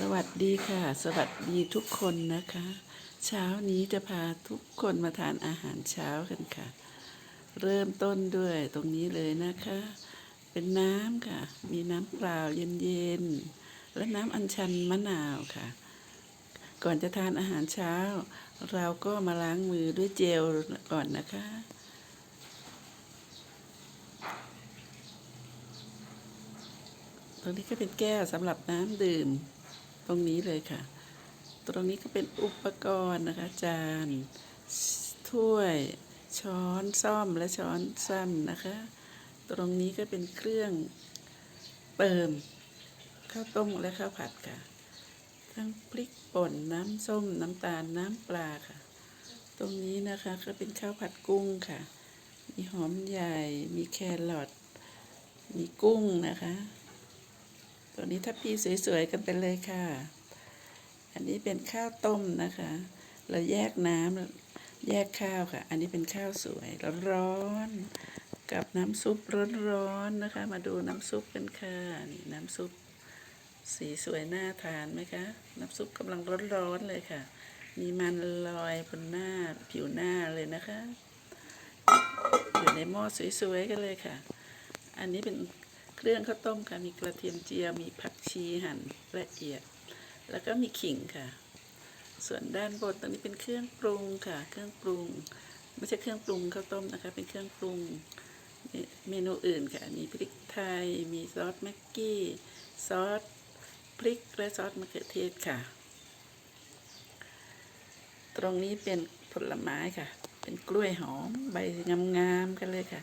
สวัสดีค่ะ สวัสดีทุกคนนะคะ เช้านี้จะพาทุกคนมาทานอาหารเช้ากันค่ะ เริ่มต้นด้วยตรงนี้เลยนะคะ เป็นน้ำค่ะ มีน้ำเปล่าเย็นๆ และน้ำอัญชันมะนาวค่ะ ก่อนจะทานอาหารเช้า เราก็มาล้างมือด้วยเจลก่อนนะคะตรงนี้ก็เป็นแก้วสำหรับน้ำดื่ม ตรงนี้เลยค่ะ ตรงนี้ก็เป็นอุปกรณ์นะคะจานถ้วยช้อนซ่อมและช้อนสั้นนะคะ ตรงนี้ก็เป็นเครื่องเติมข้าวต้มและข้าวผัดค่ะ ทั้งพริกป่นน้ำส้มน้ำตาลน้ำปลาค่ะ ตรงนี้นะคะก็เป็นข้าวผัดกุ้งค่ะ มีหอมใหญ่ มีแครอทมีกุ้งนะคะ ตัวนี้ถ้าพี่สวยๆกันไปเลยค่ะ อันนี้เป็นข้าวต้มนะคะ เราแยกน้ำแยกข้าวค่ะ อันนี้เป็นข้าวสวยร้อนๆกับน้ำซุปร้อนๆนะคะ มาดูน้ำซุปกันค่ะนี่น้ำซุปสีสวยน่าทานไหมคะ น้ำซุปกำลังร้อนๆเลยค่ะ มีมันลอยบนหน้าผิวหน้าเลยนะคะ อยู่ในหม้อสวยๆกันเลยค่ะ อันนี้เป็น เครื่องข้าวต้มค่ะ มีกระเทียมเจียว มีผักชีหั่นละเอียด แล้วก็มีขิงค่ะ ส่วนด้านบนตรงนี้เป็นเครื่องปรุงค่ะ เครื่องปรุง ไม่ใช่เครื่องปรุงข้าวต้มนะคะ เป็นเครื่องปรุง เมนูอื่นค่ะ มีพริกไทย มีซอสแม็กกี้ ซอสพริกและซอสมะเขือเทศค่ะ ตรงนี้เป็นผลไม้ค่ะ เป็นกล้วยหอม ใบงามๆกันเลยค่ะ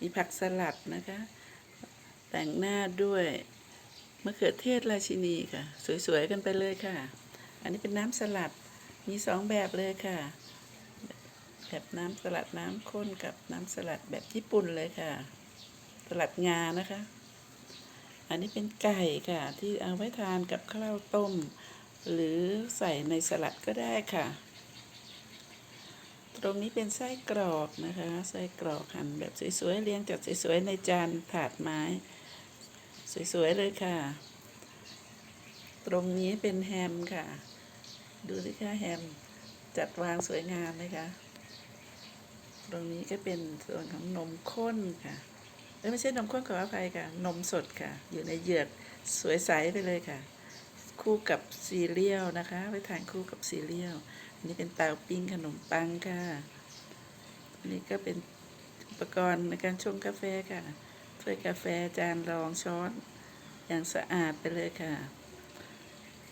มีผักสลัดนะคะ แต่งหน้าด้วยมะเขือเทศราชินีค่ะ สวยๆกันไปเลยค่ะ อันนี้เป็นน้ำสลัดมีสองแบบเลยค่ะ แบบน้ำสลัดน้ำข้นกับน้ำสลัดแบบญี่ปุ่นเลยค่ะ สลัดงานะคะ อันนี้เป็นไก่ค่ะ ที่เอาไว้ทานกับข้าวต้ม หรือใส่ในสลัดก็ได้ค่ะ ตรงนี้เป็นไส้กรอกนะคะ ไส้กรอกหั่นแบบสวยๆเรียงจัดสวยๆในจานถาดไม้ สวย ๆ เลยค่ะ ตรงนี้เป็นแฮมค่ะ ดูสิค่ะแฮม จัดวางสวยงามไหมคะ ตรงนี้ก็เป็นส่วนของนมข้นค่ะไม่ใช่นมข้นขออภัยค่ะ นมสดค่ะ อยู่ในเหยือกสวยใสไปเลยค่ะ คู่กับซีเรียลนะคะไว้ทานคู่กับซีเรียลอันนี้เป็นเตาปิ้งขนมปังค่ะ อันนี้ก็เป็นอุปกรณ์ในการชงกาแฟค่ะ ถ้วยกาแฟจานรองช้อนอย่างสะอาดไปเลยค่ะ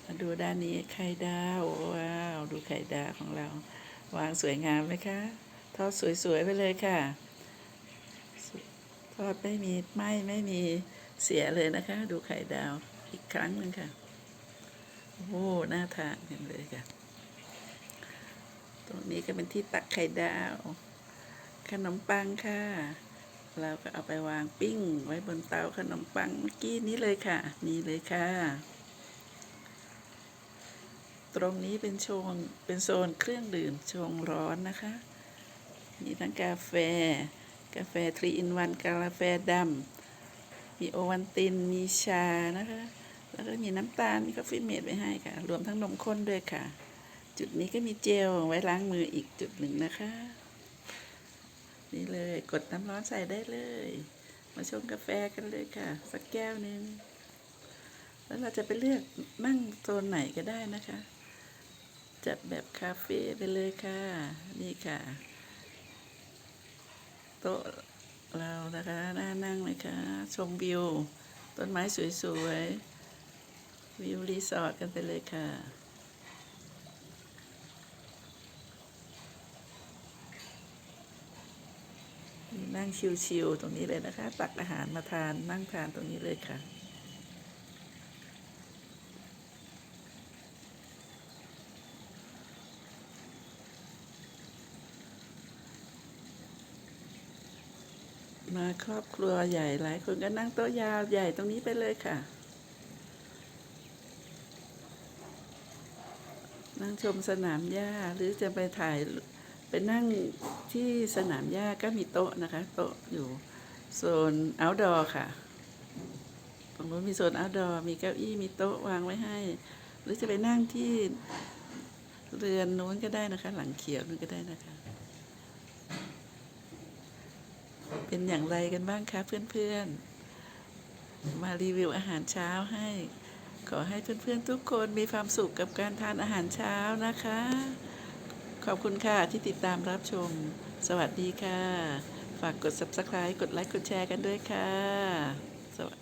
มาดูด้านนี้ไข่ดาว ว้าว ดูไข่ดาวของเรา วางสวยงามไหมคะ ทอดสวยๆไปเลยค่ะ ทอดไม่มีไหมไม่มีเสียเลยนะคะ ดูไข่ดาวอีกครั้งหนึ่งค่ะ โอ้โหน่าทานอย่างเลยค่ะ ตรงนี้ก็เป็นที่ตักไข่ดาว ขนมปังค่ะ เราก็เอาไปวางปิ้ง ไว้บนเตาขนมปังเมื่อกี้นี้เลยค่ะ นี่เลยค่ะ ตรงนี้เป็นโชนเป็นโซนเครื่องดื่มชงร้อนนะคะ มีทั้งกาแฟ กาแฟทรีอินวันกาแฟดำมีโอวันติน มีชานะคะ แล้วก็มีน้ำตาล มีกาแฟเมดไว้ให้ค่ะ รวมทั้งนมข้นด้วยค่ะ จุดนี้ก็มีเจลไว้ล้างมืออีกจุดหนึ่งนะคะ นี่เลยกดน้ำร้อนใส่ได้เลย มาชงกาแฟกันเลยค่ะ สักแก้วหนึ่งแล้วเราจะไปเลือกนั่งโซนไหนก็ได้นะคะ จัดแบบคาเฟ่ไปเลยค่ะ นี่ค่ะ โต๊ะเรานะคะน่านั่งเลยค่ะ ชมวิว ต้นไม้สวยๆ วิวรีสอร์ทกันไปเลยค่ะ นั่งชิวๆตรงนี้เลยนะคะ ตักอาหารมาทานนั่งทานตรงนี้เลยค่ะมาครอบครัวใหญ่หลายคนก็นั่งโต๊ะยาวใหญ่ตรงนี้ไปเลยค่ะ นั่งชมสนามหญ้าหรือจะไปถ่าย ไปนั่งที่สนามหญ้าก็มีโต๊ะนะคะ โต๊ะอยู่โซน outdoor ค่ะตรงนู้นมีโซน outdoor มีเก้าอี้มีโต๊ะวางไว้ให้ หรือจะไปนั่งที่เรือนนู้นก็ได้นะคะ หลังเขียวนู้นก็ได้นะคะ เป็นอย่างไรกันบ้างคะเพื่อนๆ มารีวิวอาหารเช้าให้ ขอให้เพื่อนๆทุกคนมีความสุขกับการทานอาหารเช้านะคะ ขอบคุณค่ะที่ติดตามรับชม สวัสดีค่ะ ฝากกด subscribe กดไลค์กดแชร์กันด้วยค่ะ สวัสดี